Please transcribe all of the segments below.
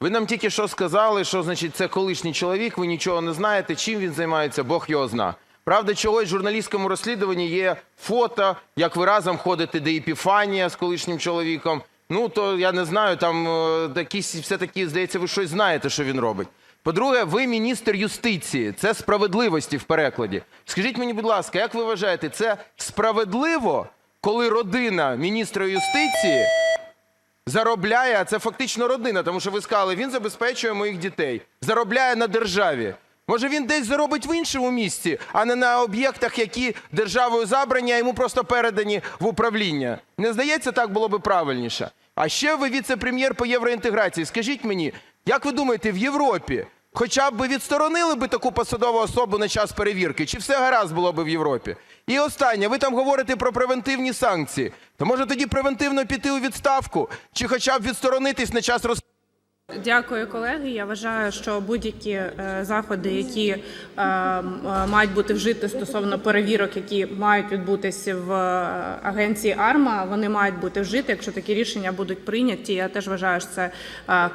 Ви нам тільки що сказали, що значить це колишній чоловік, ви нічого не знаєте, чим він займається, Бог його зна. Правда, чогось в журналістському розслідуванні є фото, як ви разом ходите до Епіфанія з колишнім чоловіком. Ну, то я не знаю, там е, якісь все-таки, здається, ви щось знаєте, що він робить. По-друге, ви міністр юстиції, це справедливості в перекладі. Скажіть мені, будь ласка, як ви вважаєте, це справедливо, коли родина міністра юстиції заробляє, а це фактично родина, тому що ви сказали, він забезпечує моїх дітей, заробляє на державі. Може він десь заробить в іншому місці, а не на об'єктах, які державою забрані, а йому просто передані в управління. Не здається, так було би правильніше. А ще ви віце-прем'єр по євроінтеграції. Скажіть мені, як ви думаєте, в Європі хоча б відсторонили би таку посадову особу на час перевірки? Чи все гаразд було би в Європі? І останнє, ви там говорите про превентивні санкції. То може тоді превентивно піти у відставку, чи хоча б відсторонитись на час? Дякую, колеги. Я вважаю, що будь-які е, заходи, які е, е, мають бути вжиті стосовно перевірок, які мають відбутися в агенції АРМА, вони мають бути вжиті, якщо такі рішення будуть прийняті. Я теж вважаю, що це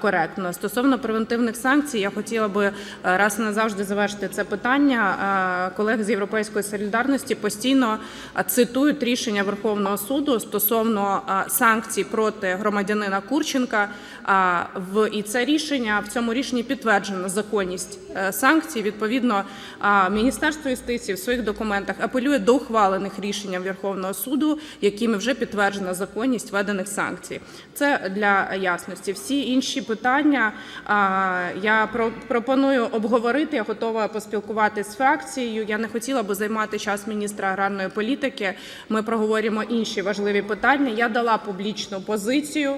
коректно. Стосовно превентивних санкцій, я хотіла би раз і назавжди завершити це питання. Колеги з Європейської солідарності постійно цитують рішення Верховного суду стосовно санкцій проти громадянина Курченка. В і це рішення в цьому рішенні підтверджено законність е, санкцій. Відповідно, Міністерство юстиції в своїх документах апелює до ухвалених рішень Верховного суду, якими вже підтверджена законність введених санкцій. Це для ясності. Всі інші питання я про- пропоную обговорити. Я готова поспілкуватися з фракцією. Я не хотіла би займати час міністра аграрної політики. Ми проговоримо інші важливі питання. Я дала публічну позицію.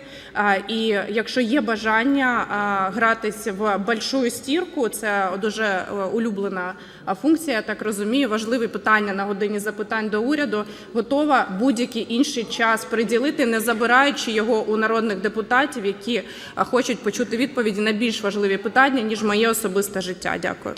І якщо є бажання а, гратись в большую стірку, це дуже е, улюблена функція. Я так розумію. Важливі питання на годині запитань до уряду. Готова будь-який інший час приділити, не забираючи його у народних депутатів, які хочуть почути відповіді на більш важливі питання ніж моє особисте життя. Дякую.